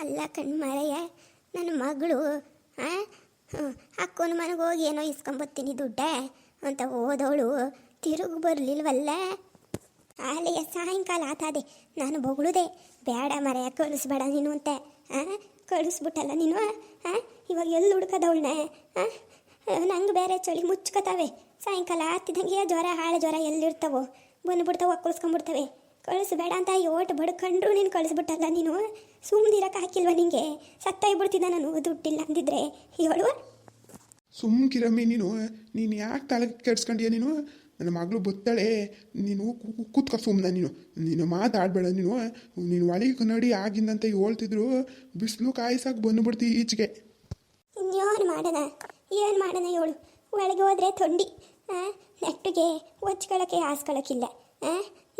ಅಲ್ಲ ಕಣ್ಮರೆಯ ನನ್ನ ಮಗಳು ಅಕ್ಕನ ಮನೆಗೆ ಹೋಗಿ ಏನೋ ಇಸ್ಕೊಂಬತ್ತೀನಿ ದುಡ್ಡೆ ಅಂತ ಹೋದವಳು. ತಿರುಗಿ ಬರಲಿಲ್ವಲ್ಲ? ಅಲ್ಲಿಯ ಸಾಯಂಕಾಲ ಆತಾದೆ. ನಾನು ಬೊಗಳುದೆ. ಬೇಡ ಮರೆಯ ಕಳಿಸ್ಬೇಡ ನೀನು ಅಂತ. ಹಾಂ ಕಳಿಸ್ಬಿಟ್ಟಲ್ಲ ನೀನು? ಹಾಂ ಇವಾಗ ಎಲ್ಲಿ ಹುಡ್ಕದವಳನ್ನ ಹಾಂ, ನಂಗೆ ಬೇರೆ ಚಳಿ ಮುಚ್ಕೋತಾವೆ. ಸಾಯಂಕಾಲ ಆತಿದಂಗೆ ಜ್ವರ, ಹಾಳೆ ಜ್ವರ ಎಲ್ಲಿರ್ತಾವೋ? ಬಂದುಬಿಡ್ತಾವೆ, ಒಕ್ಕಳಿಸ್ಕೊಂಡ್ಬಿಡ್ತವೆ. ಕಳಿಸ್ಬೇಡ ಅಂತ ಓಟ್ ಬಡ್ಕೊಂಡ್ರು ನೀನು ಕಳಿಸ್ಬಿಟ್ಟಲ್ಲ ನೀನು? ಸುಮ್ಮನಿರಕ್ಕೆ ಹಾಕಿಲ್ವ ನಿಂಗೆ? ಸತ್ತಾಗ್ಬಿಡ್ತಿದ್ದ ನಾನು ದುಡ್ಡಿಲ್ಲ ಅಂದಿದ್ರೆ. ಹೇಳು ಸುಮ್ಕಿರಮ್ಮಿ ನೀನು ನೀನು ಯಾಕೆ ತಲೆ ಕೆಡ್ಸ್ಕೊಂಡ್ಯ ನೀನು? ನನ್ನ ಮಗಳು ಬತ್ತಾಳೆ ನೀನು ಕೂತ್ಕೊ ಸುಮ್ಮನೆ ನೀನು. ನೀನು ಮಾತಾಡಬೇಡ ನೀನು. ನೀನು ಒಳಗೆ ನಡಿ ಆಗಿಂದಂತ ಹೇಳ್ತಿದ್ರು. ಬಿಸಿಲು ಕಾಯಿಸಾಕ ಬಂದುಬಿಡ್ತಿ ಈಚೆಗೆ. ಇನ್ನೇನು ಮಾಡೋಣ ಏನು ಮಾಡೋಣ ಹೇಳು. ಒಳಗೆ ಹೋದ್ರೆ ಥಂಡಿ. ಹಾಂ ನೆಟ್ಟಿಗೆ ಒಚ್ಕೊಳ್ಳೋಕ್ಕೆ ಹಾಸ್ಕೊಳ್ಳೋಕ್ಕಿಲ್ಲ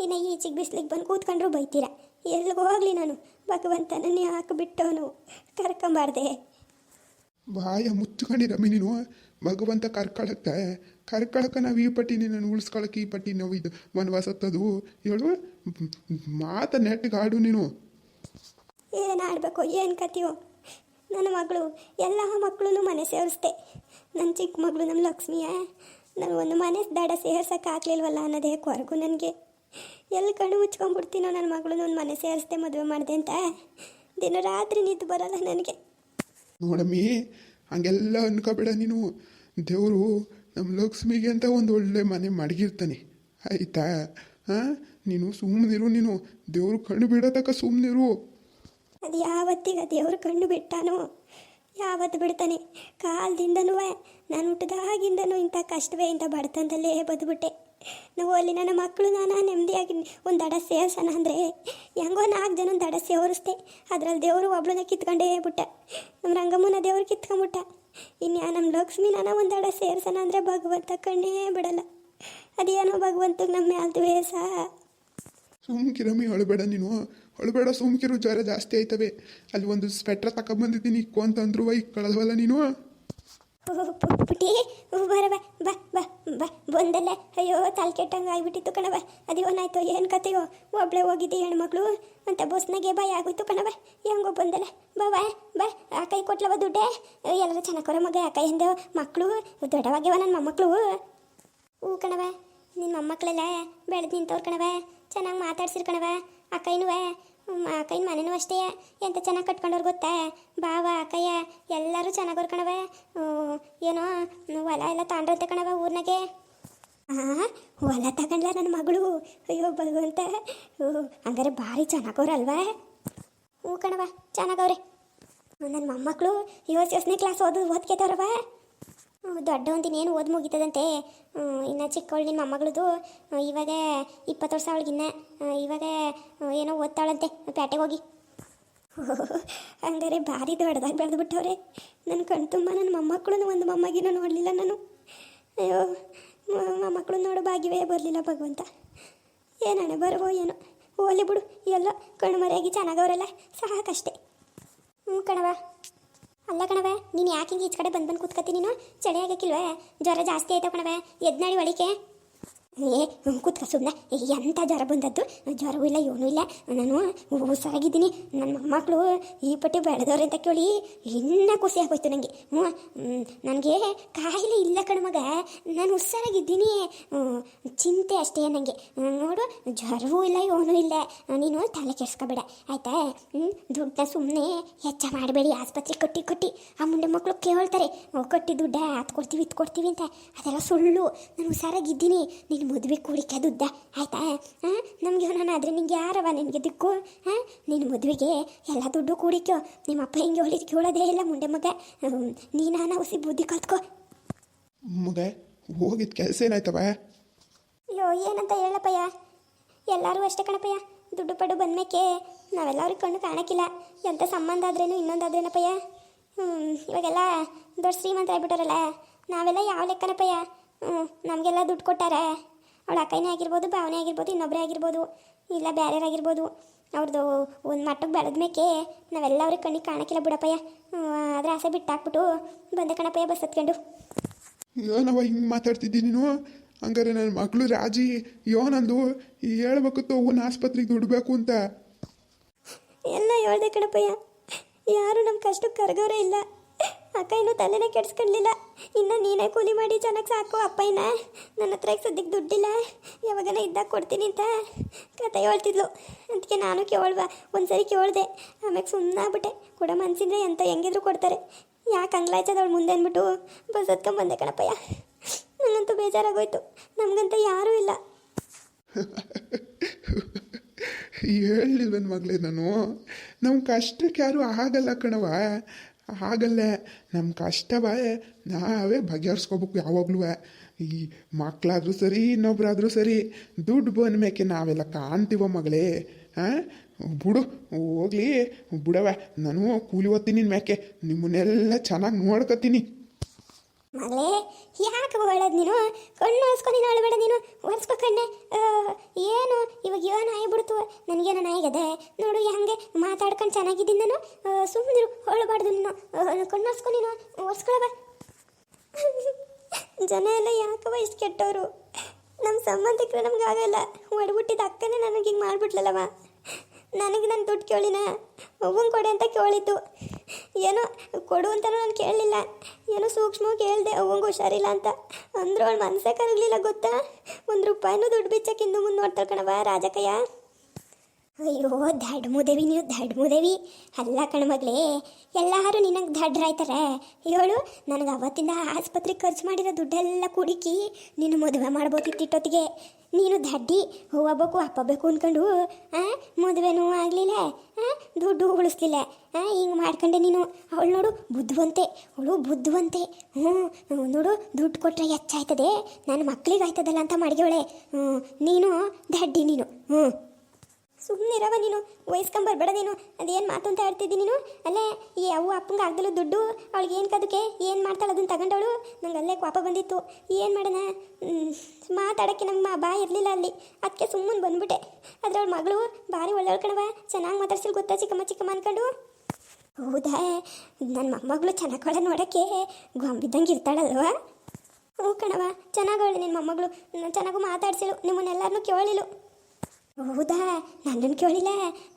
ಇನ್ನು ಈಚೆಗೆ ಬಿಸ್ಲಿಗೆ ಬಂದು ಕೂತ್ಕೊಂಡ್ರು ಬೈತೀರ. ಎಲ್ಲಿಗೆ ಹೋಗಲಿ ನಾನು? ಭಗವಂತನನ್ನೇ ಹಾಕಿಬಿಟ್ಟವನು. ಕರ್ಕೊಂಬಾರ್ದೆ. ಬಾಯ ಮುಚ್ಕೊಂಡಿರಮ್ಮಿ ನೀನು ಭಗವಂತ ಕರ್ಕೊಳಕ್ಕೆ ಕರ್ಕೊಳಕ್ಕೆ ನಾವು ಈ ಪಟ್ಟಿ ನಿನ್ನನ್ನು ಉಳಿಸ್ಕೊಳಕ್ಕೆ ಈ ಪಟ್ಟಿ ನಾವು ಇದು. ವನವಾಸತ್ತದು. ಹೇಳು ಮಾತ ನೆಟ್ಟಿಗೆ ಆಡು ನೀನು. ಏನು ಆಡಬೇಕು ಏನು ಕತಿಯೋ ನನ್ನ ಮಗಳು ಎಲ್ಲ ಮಕ್ಕಳು ಮನೆ ಸೇರಿಸ್ದೆ. ನನ್ನ ಚಿಕ್ಕ ಮಗಳು ನಮ್ಮ ಲಕ್ಷ್ಮಿಯ. ನಾನು ಒಂದು ಮನೆ ದಡ ಸೇರ್ಸಕ್ಕೆ ಆಗ್ಲಿಲ್ವಲ್ಲ ಅನ್ನೋದೇ ಕೊರಗು ನನಗೆ. ಎಲ್ಲಿ ಕಣ್ಣು ಮುಚ್ಕೊಂಡ್ಬಿಡ್ತೀನೋ ನನ್ನ ಮಗಳನ್ನ ಒಂದು ಮನೆ ಸೇರಿಸ್ದೆ ಮದುವೆ ಮಾಡಿದೆ ಅಂತ. ದಿನ ರಾತ್ರಿ ನಿದ್ದು ಬರಲ್ಲ ನನಗೆ. ನೋಡಮ್ಮಿ ಹಂಗೆಲ್ಲ ಅನ್ಕೋಬೇಡ ನೀನು. ದೇವರು ನಮ್ಮ ಲಕ್ಷ್ಮಿಗೆ ಅಂತ ಒಂದು ಒಳ್ಳೆ ಮನೆ ಮಡಗಿರ್ತಾನೆ. ಆಯ್ತಾ? ಹಾಂ? ನೀನು ಸುಮ್ಮನಿರು ನೀನು. ದೇವರು ಕಣ್ಣು ಬಿಡೋದಕ್ಕ ಸುಮ್ಮನಿರು ಅದು ಯಾವತ್ತಿಗೆ ದೇವರು ಕಣ್ಣು ಬಿಟ್ಟಾನೋ? ಯಾವತ್ತು ಬಿಡ್ತಾನೆ? ಕಾಲದಿಂದನೂ ನಾನು ಹುಟ್ಟಿದಾಗಿಂದನೂ ಇಂಥ ಕಷ್ಟವೇ ಇಂಥ ಬಡತನದಲ್ಲೇ ಬದುಬಿಟ್ಟೆ. ನಾವು ಅಲ್ಲಿ ನನ್ನ ಮಕ್ಕಳು ನಾನು ನೆಮ್ಮದಿಯಾಗಿ ಒಂದು ದಡ ಸೇರ್ಸೋಣ ಅಂದರೆ ಹೆಂಗೋ ನಾಲ್ಕು ಜನ ದಡ ಸೇರಿಸ್ದೆ ಅದ್ರಲ್ಲಿ ದೇವರು ಒಬ್ಳನ್ನ ಕಿತ್ಕೊಂಡೇ ಬಿಟ್ಟ. ನಮ್ಮ ರಂಗಮ್ಮನ ದೇವ್ರು ಕಿತ್ಕೊಂಬಿಟ್ಟ ಇನ್ಯಾ ನಮ್ಮ ಲಕ್ಷ್ಮಿ ನಾನು ಒಂದು ದಡ ಸೇರ್ಸೋಣ ಅಂದರೆ ಭಗವಂತ ಕಣ್ಣೇ ಬಿಡಲ್ಲ. ಅದೇನೋ ಭಗವಂತಗೆ ನಮ್ಮ ಮ್ಯಾಲ್ ದ್ವೇಷ. ಸುಮ್ಕಿರಮ್ಮಿ ಅಳಬೇಡ ನೀನು. ಅಳಬೇಡ ಸುಮ್ಕಿರು, ಜ್ವರ ಜಾಸ್ತಿ ಆಯ್ತವೆ. ಅಲ್ಲಿ ಒಂದು ಸ್ವೆಟ್ರ್ ತಗೊಂಬಂದಿದ್ದೀನಿ ಇಕ್ಕು ಅಂತಂದ್ರು ಈಗ ಕಳೆದವಲ್ಲ ನೀನು? ಪುಟಿ ಬರ, ಬಾ ಬಾ ಬಾ ಬಾ ಬಂದಲ್ಲ ಅಯ್ಯೋ ತಲೆ ಕೆಟ್ಟಂಗೆ ಆಗಿಬಿಟ್ಟಿತ್ತು ಕಣವ ಅದೇನಾಯ್ತು ಏನು ಕತೆಯೋ. ಒಬ್ಳೆ ಹೋಗಿದ್ದೆ ಹೆಣ್ಮಕ್ಳು. ಅಂತ ಬಸ್ನಾಗೆ ಭಯ ಆಗೋಯ್ತು ಕಣವ ಹೆಂಗೋ ಬಂದಲ್ಲ. ಬಾ ಬಾ ಬಾ, ಆ ಕೈ ಕೊಟ್ಲವ ದುಡ್ಡೆ. ಎಲ್ಲರೂ ಚೆನ್ನಾಗವ್ರ ಮಗ, ಆ ಹಿಂದೆ ಮಕ್ಕಳು ದೊಡ್ಡವಾಗ್ಯವ ನನ್ನ ಮೊಮ್ಮಕ್ಕಳು ಹೂ ಕಣವ ನಿನ್ನ ಮೊಮ್ಮಕ್ಳೆಲ್ಲ ಬೆಳೆದು ನಿಂತವ್ರು ಕಣವ ಚೆನ್ನಾಗಿ ಮಾತಾಡ್ಸಿರ್ ಕಣವ ಅಕ್ಕಯ್ಯನೂ ಅಕ್ಕಯ್ಯನ ಮನೆನೂ ಅಷ್ಟೇ. ಎಂತ ಚೆನ್ನಾಗಿ ಕಟ್ಕೊಂಡವ್ರು ಗೊತ್ತಾ? ಬಾವ ಅಕ್ಕಯ್ಯ, ಎಲ್ಲರೂ ಚೆನ್ನಾಗಿ ಕಣವ ಏನೋ ಹೊಲ ಎಲ್ಲ ತಾಂಡ್ರಂತೆ ಕಣವ ಊರ್ನಾಗೆ. ಹಾಂ ಹೊಲ ತಗೊಂಡ್ಲ ನನ್ನ ಮಗಳು. ಅಯ್ಯೋ, ಭಗವಂತ. ಹಂಗಾರೆ ಭಾರಿ ಚೆನ್ನಾಗವ್ರಲ್ವಾ ಹ್ಞೂ ಕಣವ ಚೆನ್ನಾಗವ್ರೆ ನನ್ನ ಮೊಮ್ಮಕ್ಕಳು ಯೋಸನೇ ಕ್ಲಾಸ್ ಓದು ಓದ್ಕೇತವ್ರವ ದೊಡ್ಡವಂತಿನ ಏನು ಓದ್ ಮುಗಿತದಂತೆ. ಇನ್ನು ಚಿಕ್ಕವಳು ನಿಮ್ಮ ಮೊಮ್ಮಗಳದು ಇವಾಗ ಇಪ್ಪತ್ತು ವರ್ಷ ಅವಳಿಗಿನ್ನ ಇವಾಗ ಏನೋ ಓದ್ತಾಳಂತೆ. ಪೇಟೆಗೆ ಹೋಗಿ. ಹಂಗಾರೆ ಭಾರಿ ದೊಡ್ಡದಾಗಿ ಬೆಳೆದು ಬಿಟ್ಟವ್ರೆ ನನ್ನ ಕಣ್ ತುಂಬ ನನ್ನ ಮೊಮ್ಮಕ್ಕಳು ಒಂದು ಮೊಮ್ಮಗಿನ ನೋಡಲಿಲ್ಲ ನಾನು. ಅಯ್ಯೋ ಮೊಮ್ಮಕ್ಕಳು ನೋಡೋ ಭಾಗ್ಯವೇ ಬರಲಿಲ್ಲ ಭಗವಂತ. ಏನಣ್ಣ ಬರವೋ ಏನೋ. ಹೋಲಿ ಬಿಡು, ಎಲ್ಲೋ ಕಣ್ಣು ಮರೆಯಾಗಿ ಚೆನ್ನಾಗವ್ರಲ್ಲ, ಸಾಕಷ್ಟೇ. ಹ್ಞೂ ಕಣವ ಅಲ್ಲ ಕಣವ ನೀನು ಯಾಕೆ ಹಿಂಗೆ ಈಚ ಕಡೆ ಬಂದು ಬಂದು ಕೂತ್ಕತ್ತಿ ನೀನು? ಚಳಿ ಆಗಕ್ಕಿಲ್ವೇ ಜ್ವರ ಜಾಸ್ತಿ ಆಯ್ತಾವ ಕಣವೆ ಎದ್ನಾಡಿ ಒಳಿಕೆ ಏ ಕೂತ್ಕ ಸುಮ್ಮನೆ ಎಂಥ ಜ್ವರ ಬಂದದ್ದು? ಜ್ವರವೂ ಇಲ್ಲ ಏನೂ ಇಲ್ಲ. ನಾನು ಹುಷಾರಾಗಿದ್ದೀನಿ. ನನ್ನ ಮೊಮ್ಮಕ್ಕಳು ಈ ಪಟ್ಟಿ ಬೆಳೆದವ್ರೆ ಅಂತ ಕೇಳಿ ಇನ್ನೂ ಖುಷಿ ಆಗೋಯ್ತು ನನಗೆ ಹ್ಞೂ ನನಗೆ ಕಾಯಿಲೆ ಇಲ್ಲ ಕಣ ಮಗ. ನಾನು ಹುಷಾರಾಗಿದ್ದೀನಿ. ಚಿಂತೆ ಅಷ್ಟೇ ನನಗೆ ನೋಡು ಜ್ವರವೂ ಇಲ್ಲ ಏನೂ ಇಲ್ಲ. ನೀನು ತಲೆ ಕೆಡ್ಸ್ಕೊಬೇಡ. ಆಯ್ತಾ? ದುಡ್ಡನ್ನ ಸುಮ್ಮನೆ ಹೆಚ್ಚ ಮಾಡಬೇಡಿ. ಆಸ್ಪತ್ರೆ ಕಟ್ಟಿ ಕಟ್ಟಿ. ಆ ಮುಂಡೆ ಮಕ್ಕಳು ಕೇಳ್ತಾರೆ. "ಓ, ಕಟ್ಟಿ ದುಡ್ಡ ಅದು ಕೊಡ್ತೀವಿ ಅಂತ. ಅದೆಲ್ಲ ಸುಳ್ಳು. ನಾನು ಹುಷಾರಾಗಿದ್ದೀನಿ. ನೀನು ಮದುವೆ ಕೂಡಿಕೆ ದುಡ್ಡ ಆಯ್ತಾ? ಹಾಂ ನಮಗೆ ನಾನು ಆದರೆ ನಿಂಗೆ ಯಾರವ ನಿನಗೆ ದಿಕ್ಕು? ಹಾಂ ನಿನ್ನ ಮದುವೆಗೆ ಎಲ್ಲ ದುಡ್ಡು ಕೂಡಿಕೋ ನಿಮ್ಮ ಅಪ್ಪ ಹಿಂಗೆ ಹೊಳಿ ಕೇಳೋದೇ ಇಲ್ಲ ಮುಂಡೆ ಮಗ. ನೀನು ನೀನಾನ ಹುಸಿ ಬುದ್ಧಿ ಕಲ್ತ್ಕೋ. ಮಗ ಹೋಗಿದ್ದ ಕೆಲಸ ಏನಾಯ್ತವ? ಅಯ್ಯೋ ಏನಂತ ಹೇಳಪ್ಪಯ್ಯ? ಎಲ್ಲರೂ ಅಷ್ಟೇ ಕಣಪ್ಪಯ್ಯ. ದುಡ್ಡು ಪಡು ಬಂದ್ಮೇಕೆ ನಾವೆಲ್ಲರೂ ಕಣ್ಣು ಕಾಣಕ್ಕಿಲ್ಲ ಎಂಥ ಸಂಬಂಧ ಆದ್ರೇನು ಇನ್ನೊಂದಾದ್ರೇನಪ್ಪಯ್ಯ? ಹ್ಞೂ ಇವಾಗೆಲ್ಲ ದೊಡ್ಡ ಶ್ರೀಮಂತ ಆಗ್ಬಿಟ್ಟಾರಲ್ಲ ನಾವೆಲ್ಲ ಯಾವ ಲೆಕ್ಕನಪ್ಪಯ್ಯ? ಹ್ಞೂ ನಮಗೆಲ್ಲ ದುಡ್ಡು ಕೊಟ್ಟಾರೆ. ಅವಳ ಅಕ್ಕನೇ ಆಗಿರ್ಬೋದು ಭಾವನೆ ಆಗಿರ್ಬೋದು ಇನ್ನೊಬ್ಬರೇ ಆಗಿರ್ಬೋದು ಇಲ್ಲ ಬೇರೆಯವರಾಗಿರ್ಬೋದು ಅವ್ರದ್ದು ಒಂದು ಮಟ್ಟಕ್ಕೆ ಬೆಳೆದ್ಮೇಕೆ ನಾವೆಲ್ಲ ಅವ್ರಿಗೆ ಕಣ್ಣಿಗೆ ಕಾಣಕ್ಕಿಲ್ಲ ಬಿಡಪ್ಪಯ್ಯ. ಆದರೆ ಆಸೆ ಬಿಟ್ಟಾಕ್ಬಿಟ್ಟು ಬಂದೆ ಕಣಪ್ಪಯ್ಯ ಬಸ್ ಹತ್ಕೊಂಡು. ನಾವು ಹಿಂಗೆ ಮಾತಾಡ್ತಿದ್ದಿ ನೀನು? ಹಂಗಾರೆ ನನ್ನ ಮಗಳು ರಾಜಿ ಯೋನಂದು ಹೇಳ್ಬೇಕು ಅವನ ಆಸ್ಪತ್ರೆಗೆ ದುಡ್ಬೇಕು ಅಂತ. ಎಲ್ಲ ಹೇಳ್ದೆ ಕಣಪ್ಪಯ್ಯ. ಯಾರು ನಮ್ಮ ಕಷ್ಟಕ್ಕೆ ಕರಗೋರೇ ಇಲ್ಲ. ಅಕ್ಕ ಇನ್ನೂ ತಲೆನೇ ಕೆಡಿಸ್ಕೊಳ್ಲಿಲ್ಲ. ಇನ್ನು ನೀನೇ ಕೂಲಿ ಮಾಡಿ ಚೆನ್ನಾಗಿ ಸಾಕು ಅಪ್ಪ ಇನ್ನ ನನ್ನ ಹತ್ರ ಈಗ ಸದ್ಯಕ್ಕೆ ದುಡ್ಡಿಲ್ಲ. ಯಾವಾಗನ ಇದ್ದಾಗ ಕೊಡ್ತೀನಿ ಅಂತ ಕತೆ ಹೇಳ್ತಿದ್ಲು. ಅದಕ್ಕೆ ನಾನು ಕೇಳುವ, ಒಂದ್ಸರಿ ಕೇಳಿದೆ. ಆಮೇಲೆ ಸುಮ್ಮನೆ ಆಗ್ಬಿಟ್ಟೆ. ಕೂಡ ಮನ್ಸಿದ್ರೆ ಎಂತ ಹೆಂಗಿದ್ರು ಕೊಡ್ತಾರೆ. ಯಾಕೆ ಅಂಗ್ಲಾಯ್ತದವಳು ಮುಂದೆ ಅಂದ್ಬಿಟ್ಟು ಬಸ್ ಹತ್ಕೊಂಡ್ಬಂದೆ ಕಣಪ್ಪಯ್ಯ. ನನಗಂತೂ ಬೇಜಾರಾಗೋಯ್ತು. ನಮಗಂತ ಯಾರೂ ಇಲ್ಲ. ಹೇಳಿಲ್ವನ್ ಮಗಳೇ ನಾನು. ನಮ್ಮ ಕಷ್ಟಕ್ಕೆ ಯಾರು ಆಗಲ್ಲ ಕಣವ ಆಗಲ್ಲ ನಮ್ಮ ಕಷ್ಟವೇ ನಾವೇ ಬಗೆಹರಿಸ್ಕೋಬೇಕು ಯಾವಾಗಲೂ. ಈ ಮಕ್ಕಳಾದ್ರೂ ಸರಿ, ಇನ್ನೊಬ್ರಾದ್ರೂ ಸರಿ, ದುಡ್ಡು ಬಂದ ಮೇಕೆ ನಾವೆಲ್ಲ ಕಾಣ್ತೀವ ಮಗಳೇ? ಹಾಂ ಬಿಡು, ಹೋಗ್ಲಿ. ಬಿಡವ ನಾನು ಕೂಲಿ ಓದ್ತೀನಿ ನಿನ್ನ ಮೇಕೆ, ನಿಮ್ಮನ್ನೆಲ್ಲ ಚೆನ್ನಾಗಿ ನೋಡ್ಕೊತೀನಿ. ಮಗಳೇ ಯಾಕೆ ಒಳ್ಳೇದು ನೀನು? ಕಣ್ಣು ಒರೆಸ್ಕೊ ನೀನು ಅಳಬೇಡ ನೀನು. ಒರೆಸ್ಕೊ ಕಣ್ಣೆ. ಏನು? ಇವಾಗ ಯೋ ನಾಯಿ ಬಿಡ್ತು? ನನಗೇನೋ ನಾಯಿಗದೆ ನೋಡು ಹಂಗೆ ಮಾತಾಡ್ಕೊಂಡು ಚೆನ್ನಾಗಿದ್ದೀನಿ ನಾನು. ಸುಮ್ಮನಿರು ಹೊಳಬಾರ್ದು ನೀನು. ಕಣ್ಣು ಒರೆಸ್ಕೊ ನೀನು. ಒರೆಸ್ಕೊಳಬ ಜನ ಎಲ್ಲ ಯಾಕವ ಇಷ್ಟು ಕೆಟ್ಟವರು? ನಮ್ಮ ಸಂಬಂಧಿಕರು ನಮ್ಗೆ ಆಗಲ್ಲ. ಒಡ್ಬಿಟ್ಟಿದ್ದ ಅಕ್ಕನೇ ನನಗೆ ಹಿಂಗೆ ಮಾಡ್ಬಿಟ್ಲಲ್ಲವ ನನಗೆ ನಾನು ದುಡ್ಡು ಕೇಳಿನ. ಒಬ್ಬನ ಕೊಡೆ ಅಂತ ಕೇಳಿದ್ದು. ಏನೋ ಕೊಡು ಅಂತ ನಾನು ಕೇಳಲಿಲ್ಲ. ಏನೋ ಸೂಕ್ಷ್ಮ ಕೇಳಿದೆ ಅವಂಗೆ ಹುಷಾರಿಲ್ಲ ಅಂತ. ಅಂದ್ರೆ ಅವಳು ಮನಸ್ಸೇ ಕರಗಲಿಲ್ಲ ಗೊತ್ತಾ? ಒಂದು ರೂಪಾಯಿನೂ ದುಡ್ಡು ಹಿಂದೆ ಮುಂದೆ ನೋಡ್ತಾಳೆ ಕಣವ ರಾಜಕಯ್ಯ. ಅಯ್ಯೋ ದಡ್ಮುದೇವಿ ನೀವು ದಡ್ಮುದೇವಿ ಅಲ್ಲ ಕಣ್ಮಗಳೇ, ಎಲ್ಲರೂ ನಿನಗೆ ದಡ್ರಾಯ್ತಾರೆ ಹೇಳು, ನನಗೆ ಅವತ್ತಿಂದ ಆಸ್ಪತ್ರೆಗೆ ಖರ್ಚು ಮಾಡಿರೋ ದುಡ್ಡೆಲ್ಲ ಕುಡುಕಿ ನೀನು ಮದುವೆ ಮಾಡ್ಬೋದಿತ್ತಿಟ್ಟೊತ್ತಿಗೆ ನೀನು ದಡ್ಡಿ, ಹೂವಬೇಕು, ಅಪ್ಪಬೇಕು ಅಂದ್ಕೊಂಡು ಹಾಂ ಮದುವೆನೂ ಆಗಲಿಲ್ಲ. ದುಡ್ಡು ಉಳಿಸ್ಲಿಲ್ಲ. ಹಿಂಗೆ ಮಾಡ್ಕೊಂಡೆ ನೀನು. ಅವಳು ನೋಡು, ಬುದ್ಧಿವಂತೆ. ಅವಳು ಬುದ್ಧಿವಂತೆ. ಹ್ಞೂ ನೋಡು, ದುಡ್ಡು ಕೊಟ್ಟರೆ ಹೆಚ್ಚಾಯ್ತದೆ. ನನ್ನ ಮಕ್ಳಿಗೆ ಆಯ್ತದಲ್ಲ ಅಂತ ಮಾಡಿದವಳೆ ಹ್ಞೂ ನೀನು ದಡ್ಡಿ ನೀನು. ಹ್ಞೂ ಸುಮ್ಮನಿರವ ನೀನು ವಹಿಸ್ಕೊಂಬರ್ಬೇಡ ನೀನು, ಅದೇನು ಮಾತು ಅಂತ ಹೇಳ್ತಿದ್ದೀನಿ ನೀನು? ಅಲ್ಲೇ ಈ ಅವು ಅಪ್ಪಂಗೆ ಆಗ್ದಲ್ಲ ದುಡ್ಡು, ಅವಳಿಗೆ ಏನು ಕದಕ್ಕೆ, ಏನು ಮಾಡ್ತಾಳೆ ಅದನ್ನು ತಗೊಂಡವಳು? ನಂಗೆ ಅಲ್ಲೇ ಕೋಪ ಬಂದಿತ್ತು. ಏನು ಮಾಡೋಣ ಮಾತಾಡೋಕ್ಕೆ ನಮ್ಮ ಬಾ ಇರಲಿಲ್ಲ ಅಲ್ಲಿ. ಅದಕ್ಕೆ ಸುಮ್ಮನೆ ಬಂದ್ಬಿಟ್ಟೆ. ಆದರೆ ಅವಳ ಮಗಳು ಭಾರಿ ಒಳ್ಳೆಯವಳು ಕಣವ ಚೆನ್ನಾಗಿ ಮಾತಾಡ್ಸಿಲ್ ಗೊತ್ತಾ ಚಿಕ್ಕಮ್ಮ ಚಿಕ್ಕಮ್ಮ ಅನ್ಕೊಂಡು? ಹೌದಾ? ನನ್ನ ಮೊಮ್ಮಗಳು ಒಳ್ಳೆ ನೋಡೋಕ್ಕೆ ಗೊಂಬಿದ್ದಂಗೆ ಇರ್ತಾಳಲ್ವಾ? ಹ್ಞೂ ಕಣವ ಚೆನ್ನಾಗವಳೆ ನಿನ್ನ ಮೊಮ್ಮಗಳು. ಚೆನ್ನಾಗೂ ಮಾತಾಡ್ಸಿಳು ನಿಮ್ಮನ್ನೆಲ್ಲರನ್ನೂ ಕೇಳಿಳು ಹೌದಾ? ನನ್ನನ್ನು ಕೇಳಿಲ್ಲ.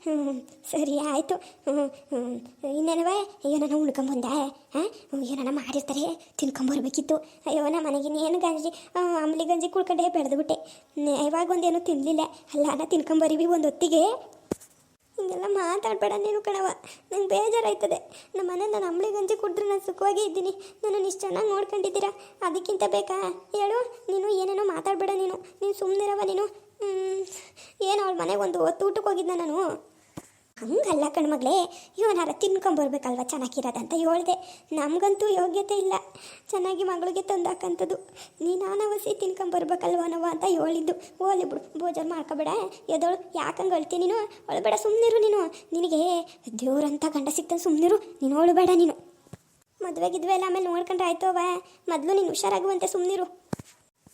ಹ್ಞೂ ಸರಿ ಆಯಿತು. ಹ್ಞೂ ಹ್ಞೂ ಇನ್ನೇನವ? ಉಣ್ಕೊಂಬಂದ ಹಾಂ? ಏನನ ಮಾಡಿರ್ತಾರೆ? ತಿನ್ಕೊಂಬರ್ಬೇಕಿತ್ತು ಅಯ್ಯೋ ನಮ್ಮ ಮನೆಗೆ ಏನು ಗಂಜಿ ಆ, ಅಂಬ್ಲಿ ಗಂಜಿ ಕುಳ್ಕೊಂಡೆ ಬೆಳೆದ್ಬಿಟ್ಟೆ. ಇವಾಗ ಒಂದೇನು ತಿನ್ನಲಿಲ್ಲ ಅಲ್ಲ ನಾ ತಿನ್ಕೊಂಬರೀವಿ ಒಂದು ಹೊತ್ತಿಗೆ ಹಿಂಗೆಲ್ಲ ಮಾತಾಡಬೇಡ ನೀನು ಕಣವ ನಂಗೆ ಬೇಜಾರಾಯ್ತದೆ. ನಮ್ಮ ಮನೆ ನಾನು ಅಂಬಳಿ ಗಂಜಿ ಕುಡಿದ್ರೆ ನಾನು ಸುಖವಾಗಿ ಇದ್ದೀನಿ. ನಾನು ಇಷ್ಟು ಚೆನ್ನಾಗಿ ನೋಡ್ಕೊಂಡಿದ್ದೀರಾ? ಅದಕ್ಕಿಂತ ಬೇಕಾ? ಹೇಳು. ನೀನು ಏನೇನೋ ಮಾತಾಡಬೇಡ ನೀನು. ನೀನು ಸುಮ್ಮನಿರವ ನೀನು. ಏನು ಅವಳ ಮನೆಗೆ ಒಂದು ಹೊತ್ತು ಊಟಕ್ಕೆ ಹೋಗಿದ್ದೆ ನಾನು. ಹಂಗಲ್ಲ ಕಣ್ಮಗಳೇ ಇವನಾರ ತಿನ್ಕೊಂಬರ್ಬೇಕಲ್ವ ಚೆನ್ನಾಗಿರೋದಂತ ಹೇಳ್ದೆ. ನಮಗಂತೂ ಯೋಗ್ಯತೆ ಇಲ್ಲ. ಚೆನ್ನಾಗಿ ಮಗಳಿಗೆ ತಂದಾಕಂಥದ್ದು ನೀನು ನಾನವಸಿ ತಿನ್ಕೊಂಬರ್ಬೇಕಲ್ವ ನವ ಅಂತ ಹೇಳಿದ್ದು. ಓಲಿ ಬಿಡು, ಭೋಜನ ಮಾಡ್ಕೋಬೇಡ ಎದೋಳು ಯಾಕಂಗೆ ಅಳ್ತಿ ನೀನು? ಅಳಬೇಡ ಸುಮ್ಮನಿರು ನೀನು. ನಿನಗೆ ದೇವ್ರಂತ ಗಂಡ ಸಿಗ್ತಾನೆ ಸುಮ್ಮನಿರು ನೀನು ಅಳಬೇಡ ನೀನು. ಮದುವೆಗೆ ಗಿದ್ವೆ ಎಲ್ಲ ಆಮೇಲೆ ನೋಡ್ಕೊಂಡ್ರೆ ಆಯ್ತವ ಮೊದಲು ನೀನು ಹುಷಾರಾಗುವಂತೆ ಸುಮ್ಮನಿರು